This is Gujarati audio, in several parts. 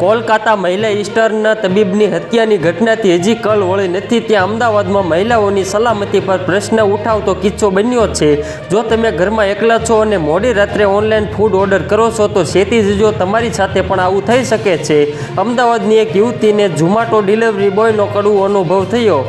કોલકાતા મહિલા ઈસ્ટર્નના તબીબની હત્યાની ઘટનાથી હજી કલ વળી નથી. ત્યાં અમદાવાદમાં મહિલાઓની સલામતી પર પ્રશ્ન ઉઠાવતો કિસ્સો બન્યો છે. જો તમે ઘરમાં એકલા છો અને મોડી રાત્રે ઓનલાઈન ફૂડ ઓર્ડર કરો છો, તો શેતી જો તમારી સાથે પણ આવું થઈ શકે છે. અમદાવાદની એક યુવતીને ઝુમાટો ડિલિવરી બોયનો કડવો અનુભવ થયો.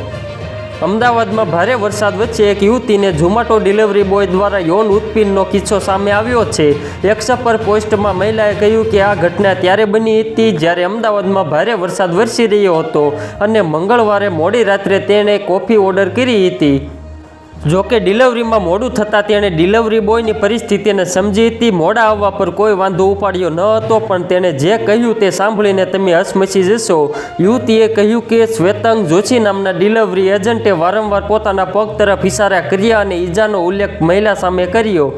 અમદાવાદમાં ભારે વરસાદ વચ્ચે એક યુવતીને ઝોમેટો ડિલિવરી બોય દ્વારા યૌન ઉત્પીનનો કિસ્સો સામે આવ્યો છે. એક્સપર પોસ્ટમાં મહિલાએ કહ્યું કે આ ઘટના ત્યારે બની હતી જ્યારે અમદાવાદમાં ભારે વરસાદ વરસી રહ્યો હતો અને મંગળવારે મોડી રાત્રે તેણે કોફી ઓર્ડર કરી હતી. જોકે ડિલિવરીમાં મોડું થતાં તેણે ડિલિવરી બોયની પરિસ્થિતિને સમજી હતી. મોડા આવવા પર કોઈ વાંધો ઉપાડ્યો ન હતો, પણ તેણે જે કહ્યું તે સાંભળીને તમે હસમસી જશો. યુવતીએ કહ્યું કે શ્વેતાંગ જોશી નામના ડિલિવરી એજન્ટે વારંવાર પોતાના પગ તરફ ઇશારા કર્યા અને ઈજાનો ઉલ્લેખ મહિલા સામે કર્યો.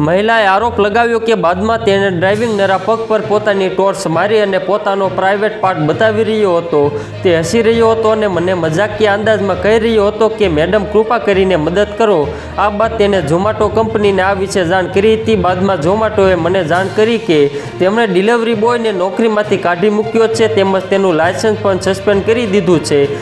મહિલાએ આરોપ લગાવ્યો કે બાદમાં તેણે ડ્રાઇવિંગ નરા પગ પર પોતાની ટોર્ચ મારી અને પોતાનો પ્રાઇવેટ પાર્ટ બતાવી રહ્યો હતો. તે હસી રહ્યો હતો અને મને મજાકીય અંદાજમાં કહી રહ્યો હતો કે, મેડમ, કૃપા કરીને મદદ કરો. આ બાદ તેણે ઝોમાટો કંપનીને આ વિશે જાણ કરી હતી. બાદમાં ઝોમાટોએ મને જાણ કરી કે, તેમણે ડિલિવરી બોયને નોકરીમાંથી કાઢી મૂક્યો છે, તેમજ તેનું લાયસન્સ પણ સસ્પેન્ડ કરી દીધું છે.